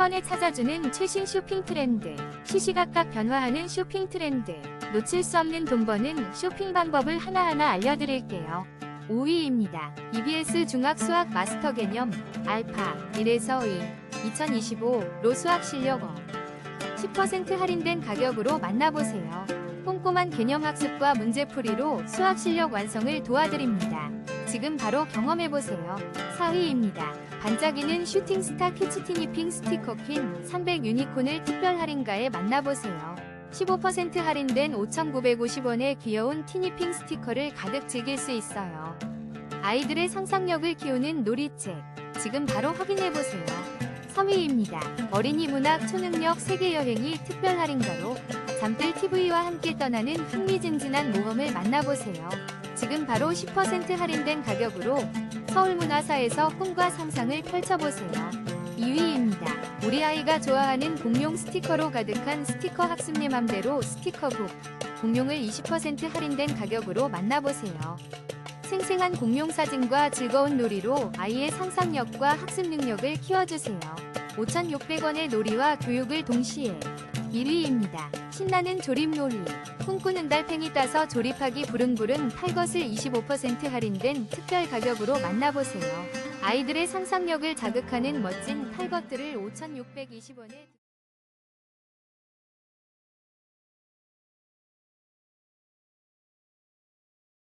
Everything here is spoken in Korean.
번에 찾아주는 최신 쇼핑 트렌드, 시시각각 변화하는 쇼핑 트렌드, 놓칠 수 없는 돈 버는 쇼핑 방법을 하나하나 알려드릴게요. 5위입니다. EBS 중학 수학 마스터 개념 알파 1에서 2 2025로 수학 실력어 10% 할인된 가격으로 만나보세요. 꼼꼼한 개념 학습과 문제풀이로 수학 실력 완성을 도와드립니다. 지금 바로 경험해보세요. 4위입니다. 반짝이는 슈팅스타 키치티니핑 스티커 퀸 300 유니콘을 특별 할인가에 만나보세요. 15% 할인된 5,950원의 귀여운 티니핑 스티커를 가득 즐길 수 있어요. 아이들의 상상력을 키우는 놀이책. 지금 바로 확인해보세요. 3위입니다. 어린이 문학 초능력 세계여행이 특별 할인가로 잠들 TV와 함께 떠나는 흥미진진한 모험을 만나보세요. 지금 바로 10% 할인된 가격으로 서울문화사에서 꿈과 상상을 펼쳐보세요. 2위입니다. 우리 아이가 좋아하는 공룡 스티커로 가득한 스티커 학습 내 맘대로 스티커북. 공룡을 20% 할인된 가격으로 만나보세요. 생생한 공룡 사진과 즐거운 놀이로 아이의 상상력과 학습 능력을 키워주세요. 5,600원의 놀이와 교육을 동시에 1위입니다. 신나는 조립 놀이. 꿈꾸는 달팽이 따서 조립하기 부릉부릉 탈 것을 25% 할인된 특별 가격으로 만나보세요. 아이들의 상상력을 자극하는 멋진 탈것들을 5,620원에